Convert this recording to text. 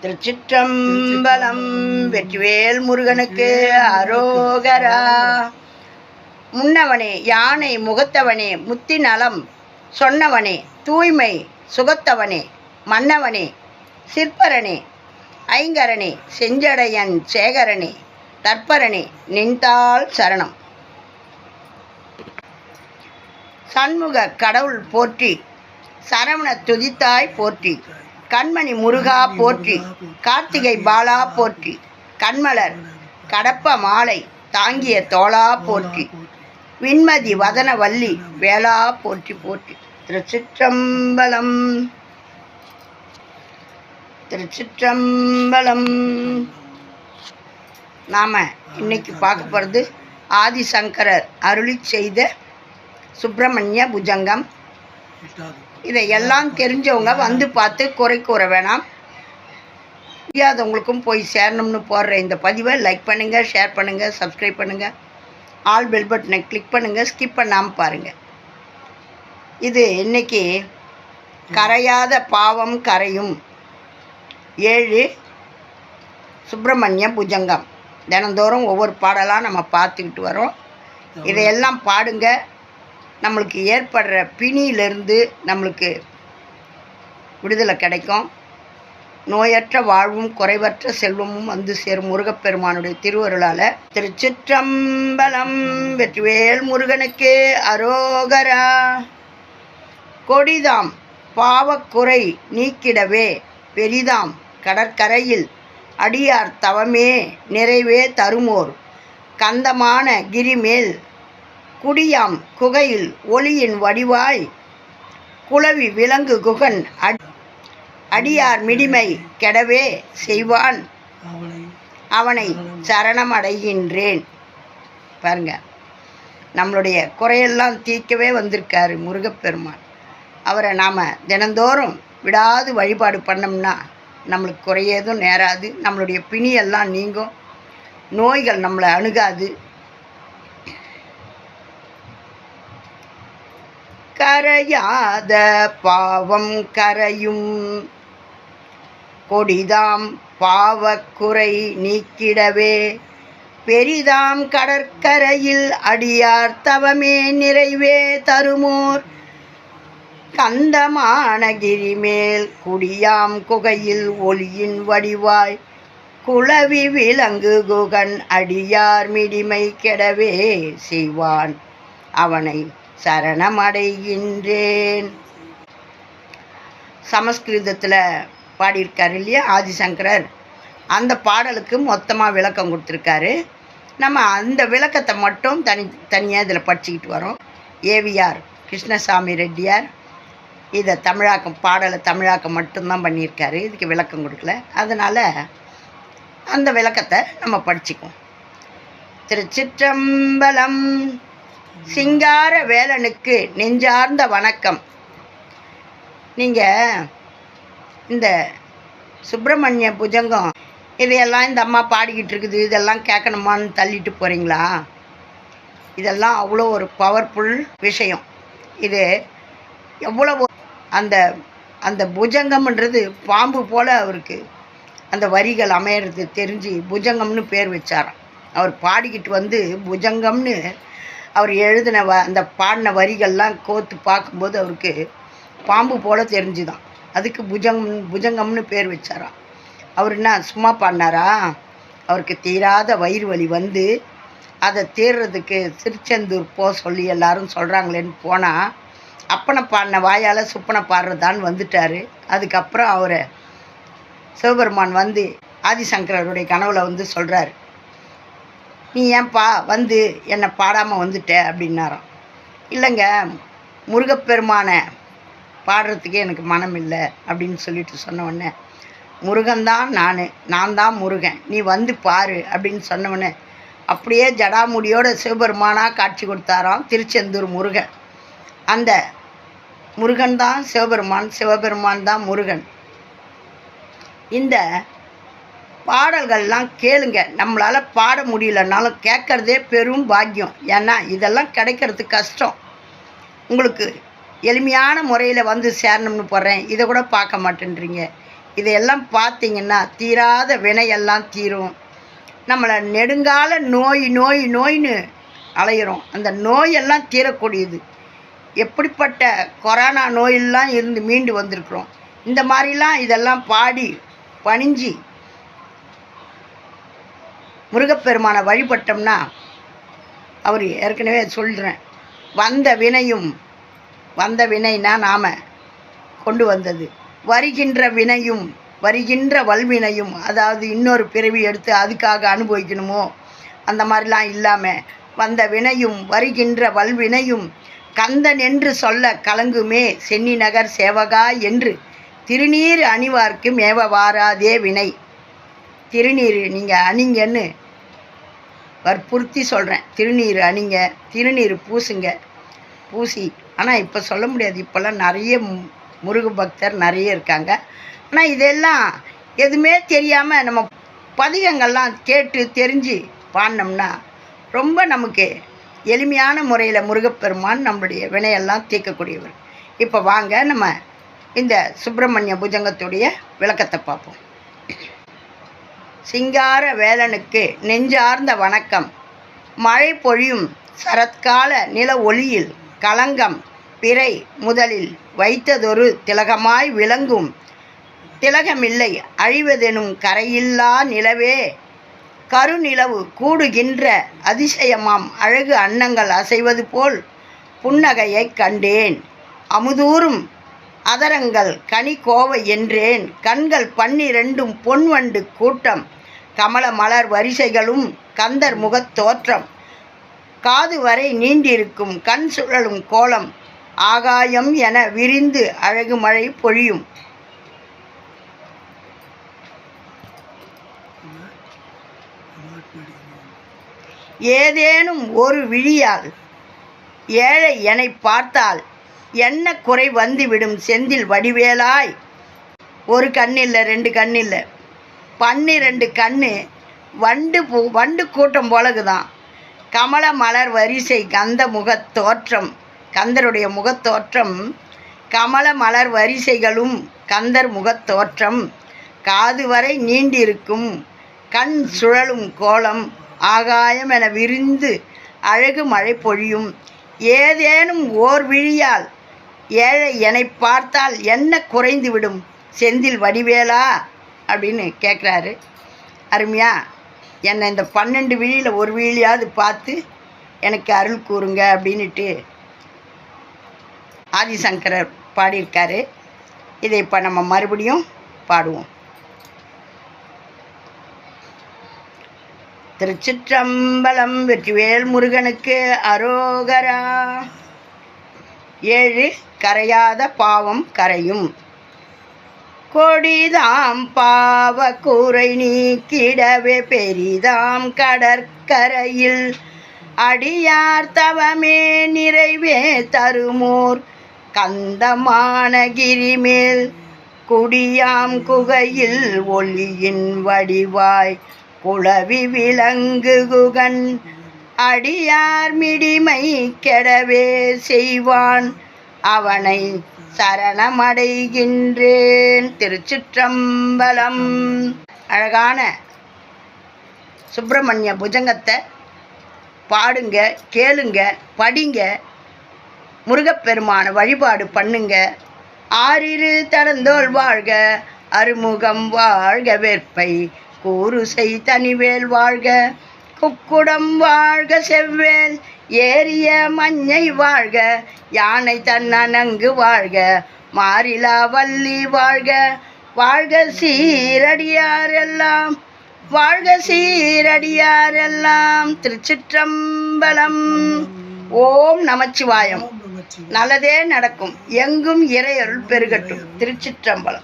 திருச்சிற்றம்பலம் வெற்றிவேல் முருகனுக்கு அரோகரா. முன்னவனே யானை முகத்தவனே முத்தி நலம் சொன்னவனே தூய்மை சுகத்தவனே மன்னவனே சிற்பரனே ஐங்கரனே செஞ்சடையன் சேகரனே தற்பரனே நின்றால் சரணம். சண்முக கடவுள் போற்றி சரவண துதித்தாய் போற்றி. கண்மணி முருகா போற்றி கார்த்திகை பாலா போற்றி கண்மலர் கடப்ப மாலை தாங்கிய தோளா போற்றி விண்மதி வதன வள்ளி வேளா போற்றி போற்றி. திருச்சிற்றம்பலம் திருச்சிற்றம்பலம். நாம் இன்னைக்கு பார்க்க போகிறது ஆதிசங்கரர் அருளி செய்த சுப்பிரமணிய புஜங்கம். இதை எல்லாம் தெரிஞ்சவங்க வந்து பார்த்து குறை கூற வேணாம். தெரியாதவங்களுக்கும் போய் சேரணும்னு போடுற இந்த பதிவை லைக் பண்ணுங்கள் ஷேர் பண்ணுங்கள் சப்ஸ்கிரைப் பண்ணுங்கள் ஆல் பெல் பட்டனை கிளிக் பண்ணுங்கள் ஸ்கிப் பண்ணாமல் பாருங்கள் இது இன்னைக்கு கரையாத பாவம் கரையும். ஏழு சுப்பிரமணிய புஜங்கம். தினந்தோறும் ஒவ்வொரு பாடலாக நம்ம பார்த்துக்கிட்டு வரோம். இதையெல்லாம் பாடுங்க. நம்மளுக்கு ஏற்படுற பிணியிலிருந்து நம்மளுக்கு விடுதலை கிடைக்கும். நோயற்ற வாழ்வும் குறைவற்ற செல்வமும் வந்து சேரும் முருகப்பெருமானுடைய திருவருளால். திருச்சிற்றம்பலம் வெற்றிவேல் முருகனுக்கு அரோகரா. கொடிதாம் பாவக்குறை நீக்கிடவே பெரிதாம் கடற்கரையில் அடியார் தவமே நிறைவே தருமோர். கந்தமான கிரிமேல் குடியாம் குகையில் ஒளியின் வடிவாய் குளவி விலங்கு குகன் அடி அடியார் மிடிமை கெடவே செய்வான். அவனை சரணமடைகின்றேன். பாருங்க நம்மளுடைய குறையெல்லாம் தீர்க்கவே வந்திருக்காரு முருகப்பெருமான். அவரை நாம் தினந்தோறும் விடாது வழிபாடு பண்ணோம்னா நம்மளுக்கு குறையதும் நேராது நம்மளுடைய பிணியெல்லாம் நீங்கும் நோய்கள் நம்மளை அணுகாது. கரையாத பாவம் கரையும். கொடிதாம் பாவக்குறை நீக்கிடவே பெரிதாம் கடற்கரையில் அடியார் தவமே நிறைவே தருமோர். கந்தமானகிரி மேல் குடியாம் குகையில் ஒளியின் வடிவாய் குளவி விலங்கு குகன் அடியார் மிடிமை கெடவே செய்வான். அவனை சரணமடைகின்றேன். சமஸ்கிருதத்தில் பாடியிருக்காரு இல்லையா ஆதிசங்கரர். அந்த பாடலுக்கு மொத்தமாக விளக்கம் கொடுத்துருக்காரு. நம்ம அந்த விளக்கத்தை மட்டும் தனி தனியாக இதில் படிச்சுக்கிட்டு வரோம். ஏவிஆர் கிருஷ்ணசாமி ரெட்டியார் இதை தமிழாக்கம் பாடலை தமிழாக்கம் மட்டும்தான் பண்ணியிருக்காரு. இதுக்கு விளக்கம் கொடுக்கல. அதனால் அந்த விளக்கத்தை நம்ம படிச்சுக்குவோம். திருச்சிற்றம்பலம் சிங்கார வேலனுக்கு நெஞ்சார்ந்த வணக்கம். நீங்கள் இந்த சுப்பிரமணிய புஜங்கம் இதையெல்லாம் இந்த அம்மா பாடிக்கிட்டு இருக்குது இதெல்லாம் கேட்கணுமான்னு தள்ளிட்டு போகிறீங்களா இதெல்லாம் அவ்வளோ ஒரு பவர்ஃபுல் விஷயம். இது எவ்வளவு அந்த அந்த புஜங்கம்ன்றது பாம்பு போல் அவருக்கு. அந்த வரிகள் அமையிறது தெரிஞ்சு புஜங்கம்னு பேர் வச்சாராம். அவர் பாடிக்கிட்டு வந்து புஜங்கம்னு அவர் எழுதின வ அந்த பாடின வரிகள்லாம் கோத்து பார்க்கும்போது அவருக்கு பாம்பு போல் தெரிஞ்சுதான். அதுக்கு புஜங் புஜங்கம்னு பேர் வச்சாராம். அவர் என்ன சும்மா பாடினாரா? அவருக்கு தீராத வயிறு வலி வந்து அதை தீர்றதுக்கு திருச்செந்தூர் போக சொல்லி எல்லாரும் சொல்கிறாங்களேன்னு போனால் அப்பனை பாடின வாயால் சுப்பனை பாடுறதான்னு வந்துட்டார். அதுக்கப்புறம் அவரை சிவபெருமான் வந்து ஆதிசங்கரருடைய கனவுல வந்து சொல்கிறாரு நீ ஏன்பா வந்து என்னை பாடாமல் வந்துட்ட அப்படின்னாராம். இல்லைங்க முருகப்பெருமானை பாடுறதுக்கே எனக்கு மனம் இல்லை அப்படின்னு சொல்லிட்டு சொன்ன உடனே முருகன்தான் நான் நான் தான் முருகன் நீ வந்து பாரு அப்படின்னு சொன்னவொடனே அப்படியே ஜடாமுடியோட சிவபெருமானாக காட்சி கொடுத்தாராம் திருச்செந்தூர் முருகன். அந்த முருகன் தான் சிவபெருமான் சிவபெருமான் தான் முருகன். இந்த பாடல்கள்லாம் கேளுங்க. நம்மளால் பாட முடியலனாலும் கேட்குறதே பெரும் பாக்கியம். ஏன்னா இதெல்லாம் கிடைக்கிறது கஷ்டம். உங்களுக்கு எளிமையான முறையில் வந்து சேரணும்னு போடுறேன் இதை கூட பார்க்க மாட்டேன்றீங்க. இதையெல்லாம் பார்த்தீங்கன்னா தீராத வினையெல்லாம் தீரும். நம்மளை நெடுங்கால நோய் நோய் நோய்னு அலையிறோம். அந்த நோயெல்லாம் தீரக்கூடியது. எப்படிப்பட்ட கொரோனா நோயெல்லாம் இருந்து மீண்டு வந்திருக்கிறோம். இந்த மாதிரிலாம் இதெல்லாம் பாடி பணிஞ்சு முருகப்பெருமானை வழிபட்டோம்னா அவர் ஏற்கனவே சொல்கிறேன் வந்த வினையும் வந்த வினைனா நாம் கொண்டு வந்தது. வருகின்ற வினையும் வருகின்ற வல்வினையும் அதாவது இன்னொரு பிறவி எடுத்து அதுக்காக அனுபவிக்கணுமோ அந்த மாதிரிலாம் இல்லாமல் வந்த வினையும் வருகின்ற வல்வினையும் கந்தன் என்று சொல்ல கலங்குமே சென்னி நகர் சேவகா என்று. திருநீர் அணிவார்க்கும் ஏவ வாராதே வினை. திருநீர் நீங்கள் அணிங்கன்னு வற்புறுத்தி சொல்கிறேன் திருநீர் அணிங்க திருநீர் பூசுங்க. பூசி ஆனால் இப்போ சொல்ல முடியாது. இப்போல்லாம் நிறைய மு- முருக பக்தர் நிறைய இருக்காங்க. ஆனால் இதெல்லாம் எதுவுமே தெரியாமல் நம்ம பதிகங்கள்லாம் கேட்டு தெரிஞ்சு பாடினோம்னா ரொம்ப நமக்கு எளிமையான முறையில் முருகப்பெருமான் நம்மளுடைய வினையெல்லாம் தீர்க்கக்கூடியவர். இப்போ வாங்க நம்ம இந்த சுப்பிரமணிய புஜங்கத்துடைய விளக்கத்தை பார்ப்போம். சிங்கார வேலனுக்கு நெஞ்சார்ந்த வணக்கம். மழை பொழியும் சரத்கால நில ஒளியில் களங்கம் பிறை முதலில் வைத்ததொரு திலகமாய் விளங்கும். திலகமில்லை அழிவதெனும் கரையில்லா நிலவே. கருநிலவு கூடுகின்ற அதிசயமாம் அழகு அன்னங்கள் அசைவது போல் புன்னகையைக் கண்டேன். அமுதூறும் அதரங்கள் கனி கோவை என்றேன். கண்கள் பன்னிரண்டும் பொன்வண்டு கூட்டம் கமல மலர் வரிசைகளும் கந்தர் முகத் தோற்றம். காது வரை நீண்டிருக்கும் கண் சுழலும் கோலம் ஆகாயம் என விரிந்து அழகு மழை பொழியும். ஏதேனும் ஒரு விழியால் ஏழை என்னை பார்த்தால் என்ன குறை வந்துவிடும் செந்தில் வடிவேலாய்? ஒரு கண்ணில்லை இல்லை ரெண்டு கண்ணில்லை. பன்னிரெண்டு கண்ணு வண்டு பூ வண்டு கூட்டம் போலகுதான். கமல மலர் வரிசை கந்த முகத் தோற்றம் கந்தருடைய முகத் தோற்றம் கமல மலர் வரிசைகளும் கந்தர் முகத் தோற்றம் காது வரை நீண்டிருக்கும் கண் சுழலும் கோலம் ஆகாயம் என விரிந்து அழகு மழை பொழியும். ஏதேனும் ஓர் விழியால் ஏழை என்னை பார்த்தால் என்ன குறைந்துவிடும்? செந்தில் வடிவேலா? அப்படின்னு கேட்குறாரு அருமையா என்னை இந்த பன்னெண்டு விழியில் ஒரு விழியாவது பார்த்து எனக்கு அருள் கூறுங்க அப்படின்னுட்டு ஆதிசங்கரர் பாடியிருக்காரு. இதை இப்போ நம்ம மறுபடியும் பாடுவோம். திருச்சிற்றம்பலம் வெற்றிவேல் முருகனுக்கு அரோகரா. ஏழு கரையாத பாவம் கரையும். கொடிதாம் பாவ கூரை நீக்கிடவே பெரிதாம் கடற்கரையில். அடியார் தவமே நிறைவே தருமோர் கந்தமானகிரிமேல் குடியாம் குகையில் ஒளியின் வடிவாய் குளவி விலங்கு குகன். அடியார் மிடிமை கெடவே செய்வான். அவனை சரணமடைகின்றேன். திருச்சிற்றம்பலம். அழகான சுப்பிரமணிய புஜங்கத்தை பாடுங்க கேளுங்க படிங்க. முருகப்பெருமான வழிபாடு பண்ணுங்க. ஆறிரு தடந்தோல் வாழ்க அருமுகம் வாழ்க வேற்பை கூறுசை தனிவேல் வாழ்க. குக்குடம் வாழ்க செவ்வேல் ஏரிய மஞ்சை வாழ்க யானை தன்னனங்கு வாழ்க மாறிலா வள்ளி வாழ்க. வாழ்க சீரடியாரெல்லாம் வாழ்க சீரடியாரெல்லாம். திருச்சிற்றம்பலம். ஓம் நமச்சிவாயம். நல்லதே நடக்கும். எங்கும் இறையருள் பெருகட்டும். திருச்சிற்றம்பலம்.